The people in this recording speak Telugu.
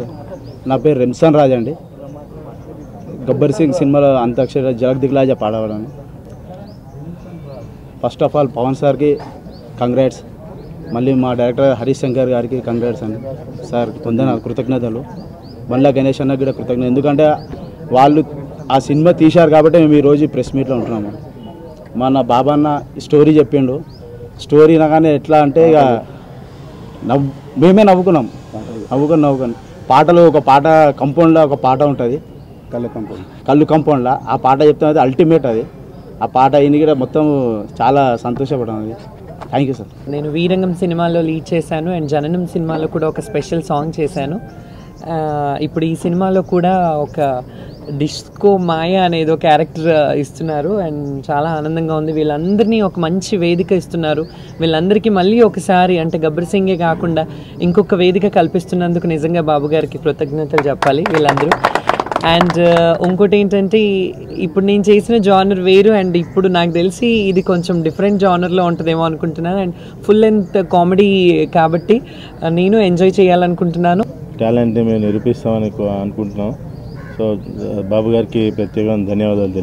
సార్. నా పేరు రెమ్సాన్ రాజ్ అండి. గబ్బర్ సింగ్ సినిమాలో అంతాక్షరి జలక్ దిగ్లాజ పాడవాలని ఫస్ట్ ఆఫ్ ఆల్ పవన్ సార్కి కంగ్రాట్స్ మళ్ళీ మా డైరెక్టర్ హరీష్ శంకర్ గారికి కంగ్రాట్స్ అండి. సార్ పొందిన కృతజ్ఞతలు. మళ్ళీ గణేష్ అన్న కూడా కృతజ్ఞత ఎందుకంటే వాళ్ళు ఆ సినిమా తీశారు కాబట్టి మేము ఈరోజు ప్రెస్ మీట్లో ఉంటున్నాము. మన బాబన్న స్టోరీ చెప్పిండు. స్టోరీ అనగానే ఎట్లా అంటే ఇక నవ్వు మేమే నవ్వుకున్నాం. నవ్వుకొని నవ్వుకొని. పాటలు ఒక పాట కంపౌండ్లో ఒక పాట ఉంటుంది. కళ్ళు కంపౌండ్ కళ్ళు కంపౌండ్లో ఆ పాట చెప్తున్నది అల్టిమేట్ అది. ఆ పాట అయింది కూడా మొత్తం చాలా సంతోషపడ్డాం థ్యాంక్ యూ సార్ నేను వీరంగం సినిమాలో లీడ్ చేశాను అండ్ జననం సినిమాలో కూడా ఒక స్పెషల్ సాంగ్ చేశాను. ఇప్పుడు ఈ సినిమాలో కూడా ఒక డిస్కో మాయ అనేదో క్యారెక్టర్ ఇస్తున్నారు. అండ్ చాలా ఆనందంగా ఉంది. వీళ్ళందరినీ ఒక మంచి వేదిక ఇస్తున్నారు. వీళ్ళందరికీ మళ్ళీ ఒకసారి అంటే గబ్బర్ సింగే కాకుండా ఇంకొక వేదిక కల్పిస్తున్నందుకు నిజంగా బాబు గారికి కృతజ్ఞతలు చెప్పాలి వీళ్ళందరూ. అండ్ ఇంకోటి ఏంటంటే ఇప్పుడు నేను చేసిన జానర్ వేరు. అండ్ ఇప్పుడు నాకు తెలిసి ఇది కొంచెం డిఫరెంట్ జానర్లో ఉంటుందేమో అనుకుంటున్నాను. అండ్ ఫుల్ లెంత్ కామెడీ కాబట్టి నేను ఎంజాయ్ చేయాలనుకుంటున్నాను. టాలెంట్ని మేము నిరూపిస్తామని అనుకుంటున్నాం. సో బాబు గారికి ప్రత్యేకంగా ధన్యవాదాలు